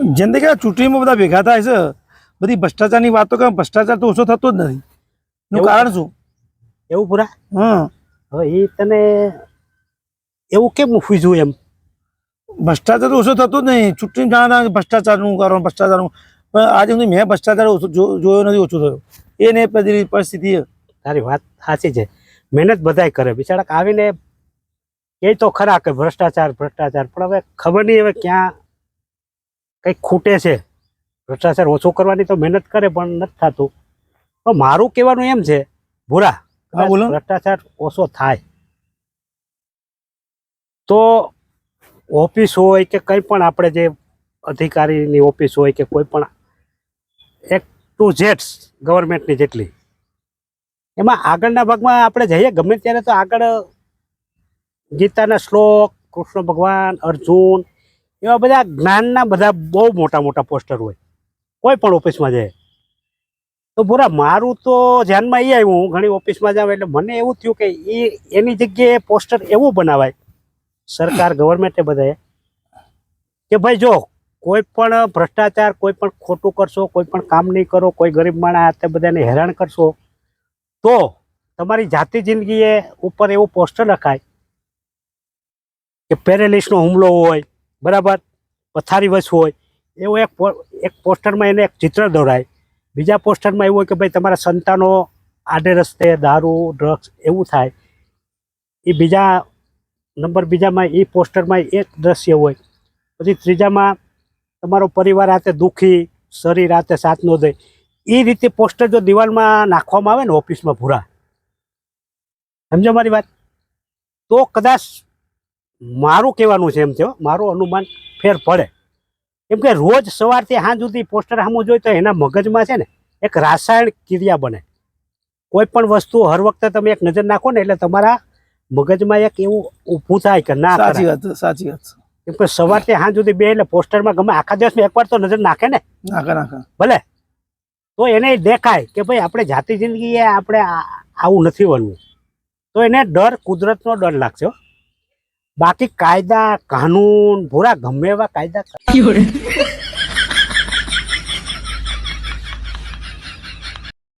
આ ચૂંટણીમાં બધા ભેગા થાય છે બધી ભ્રષ્ટાચારની વાતો કે ભ્રષ્ટાચાર તો ઓછો થતો જ નથી. એનું કારણ શું? એવું પૂરા? હા. હવે એ તને એવું કેમ ફૂજ્યું એમ? ભ્રષ્ટાચાર તો ઓછો થતો જ નહીં. ચૂંટણી જાણતા ભ્રષ્ટાચારનું કારણ ભ્રષ્ટાચારનું. પણ આજે સુધી મેં ભ્રષ્ટાચાર જોયો નથી ઓછો થયો. એ ને પરિસ્થિતિ તારી વાત સાચી છે. મહેનત બધાય કરે. બિચારા આવીને એ તો ખરા કે ભ્રષ્ટાચાર ભ્રષ્ટાચાર. પણ હવે ખબર નહીં હવે ક્યાં કંઈક ખૂટે છે. ભ્રષ્ટાચાર ઓછો કરવાની તો મહેનત કરે પણ નથી થતું. તો મારું કહેવાનું એમ છે ભૂરા. ભ્રષ્ટાચાર ઓછો થાય. તો ઓફિસ હોય કે કંઈ પણ આપણે જે અધિકારીની ઓફિસ હોય કે કોઈ પણ એક ટુ ઝેડ્સ ગવર્મેન્ટની જેટલી એમાં આગળના ભાગમાં આપણે જઈએ ગમે ત્યારે તો આગળ ગીતાના શ્લોક કૃષ્ણ ભગવાન અર્જુન એવા બધા જ્ઞાનના બધા બહુ મોટા મોટા પોસ્ટર હોય. કોઈ પણ ઓફિસમાં જાય. તો બોરા મારું તો ધ્યાનમાં એ આવ્યું, હું ઘણી ઓફિસમાં જાઉં એટલે મને એવું થયું કે એ એની જગ્યાએ પોસ્ટર એવું બનાવાય. સરકાર, ગવર્મેન્ટે બધાએ. કે ભાઈ જો, કોઈ પણ ભ્રષ્ટાચાર કોઈ પણ ખોટું કરશો, કોઈ પણ કામ નહીં કરો, કોઈ ગરીબ માણસ હાથે બધાને હેરાન કરશો, તો તમારી જાતિ જિંદગીએ ઉપર એવું પોસ્ટર લખાય કે પેરેલિસનો હુમલો હોય બરાબર? પથારી વસ હોય, એવું એક એક પોસ્ટરમાં એને એક ચિત્ર દોરાય. બીજા પોસ્ટરમાં એવું હોય કે ભાઈ તમારા સંતાનો આડે રસ્તે દારૂ, ડ્રગ્સ એવું થાય. એ બીજા નંબર બીજામાં એ પોસ્ટરમાં એક દ્રશ્ય હોય. પછી ત્રીજામાં તમારો પરિવાર હાથે દુઃખી, શરીર હાથે સાથ ન દે. એ રીતે પોસ્ટર જો દિવાલમાં નાખવામાં આવે ને ઓફિસમાં ભૂરા. સમજો મારી વાત? તો કદાચ મારું કહેવાનું છે એમ થયો મારું અનુમાન ફેર પડે. કેમ કે રોજ સવારથી સાંજ સુધી પોસ્ટર સામું જોઈએ તો એના મગજમાં છે ને એક રાસાયણિક ક્રિયા બને. કોઈ પણ વસ્તુ હર વખતે તમે એક નજર નાખો ને એટલે તમારા મગજમાં એક એવું ઊભું થાય કે ના સાચી વાત સાચી વાત. કેમ કે સવારથી સાંજ સુધી બે એટલે પોસ્ટરમાં ગમે આખા દિવસમાં એકવાર તો નજર નાખે ને. નાખે નાખે. ભલે. તો એને દેખાય કે ભાઈ આપણે જાતિ જિંદગીએ આપણે આવું નથી બનવું. તો એને ડર કુદરતનો ડર લાગશે હો. બાકી કાયદા કાનૂન ભૂરા ગમે એવા કાયદા